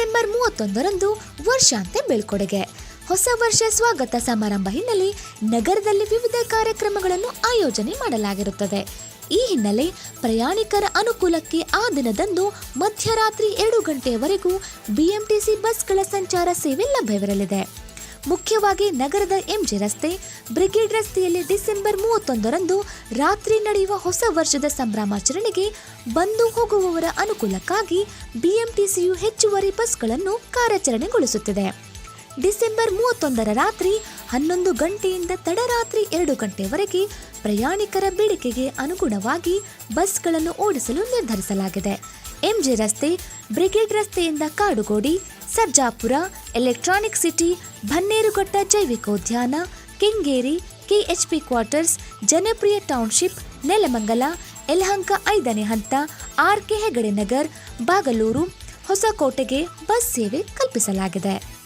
December ಮೂವತ್ತೊಂದರಂದು ವರ್ಷಾಂತ್ಯ ಬೀಳ್ಕೊಡುಗೆ. ಹೊಸ ವರ್ಷ ಸ್ವಾಗತ ಸಮಾರಂಭ ಹಿನ್ನೆಲೆ ನಗರದಲ್ಲಿ ವಿವಿಧ ಕಾರ್ಯಕ್ರಮಗಳನ್ನು ಆಯೋಜನೆ ಮಾಡಲಾಗಿರುತ್ತದೆ. ಈ ಹಿನ್ನೆಲೆ ಪ್ರಯಾಣಿಕರ ಅನುಕೂಲಕ್ಕೆ ಆ ದಿನದಂದು ಮಧ್ಯರಾತ್ರಿ ಎರಡು ಗಂಟೆಯವರೆಗೂ ಬಿಎಂಟಿಸಿ ಬಸ್ಗಳ ಸಂಚಾರ ಸೇವೆ ಲಭ್ಯವಿರಲಿದೆ. ಮುಖ್ಯವಾಗಿ ನಗರದ ಎಂಜಿ ರಸ್ತೆ, ಬ್ರಿಗೇಡ್ ರಸ್ತೆಯಲ್ಲಿ ಡಿಸೆಂಬರ್ ಮೂವತ್ತೊಂದರಂದು ರಾತ್ರಿ ನಡೆಯುವ ಹೊಸ ವರ್ಷದ ಸಂಭ್ರಮಾಚರಣೆಗೆ ಬಂದು ಹೋಗುವವರ ಅನುಕೂಲಕ್ಕಾಗಿ ಬಿಎಂಟಿಸಿಯು ಹೆಚ್ಚುವರಿ ಬಸ್ಗಳನ್ನು ಕಾರ್ಯಾಚರಣೆಗೊಳಿಸುತ್ತಿದೆ. ಡಿಸೆಂಬರ್ ಮೂವತ್ತೊಂದರ ರಾತ್ರಿ ಹನ್ನೊಂದು ಗಂಟೆಯಿಂದ ತಡರಾತ್ರಿ ಎರಡು ಗಂಟೆವರೆಗೆ ಪ್ರಯಾಣಿಕರ ಬೇಡಿಕೆಗೆ ಅನುಗುಣವಾಗಿ ಬಸ್ಗಳನ್ನು ಓಡಿಸಲು ನಿರ್ಧರಿಸಲಾಗಿದೆ. ಎಂಜಿ ರಸ್ತೆ, ಬ್ರಿಗೇಡ್ ರಸ್ತೆಯಿಂದ Kadugodi, Sarjapura, electronic city, Bannerghatta ಜೈವಿಕೋದ್ಯಾನ, Kengeri, KHB Quarters, Janapriya Township, Nelamangala, Yelahanka ಐದನೇ ಹಂತ, ಆರ್ಕೆ ಹೆಗಡೆ ನಗರ್, ಬಾಗಲೂರು, ಹೊಸಕೋಟೆಗೆ ಬಸ್ ಸೇವೆ ಕಲ್ಪಿಸಲಾಗಿದೆ.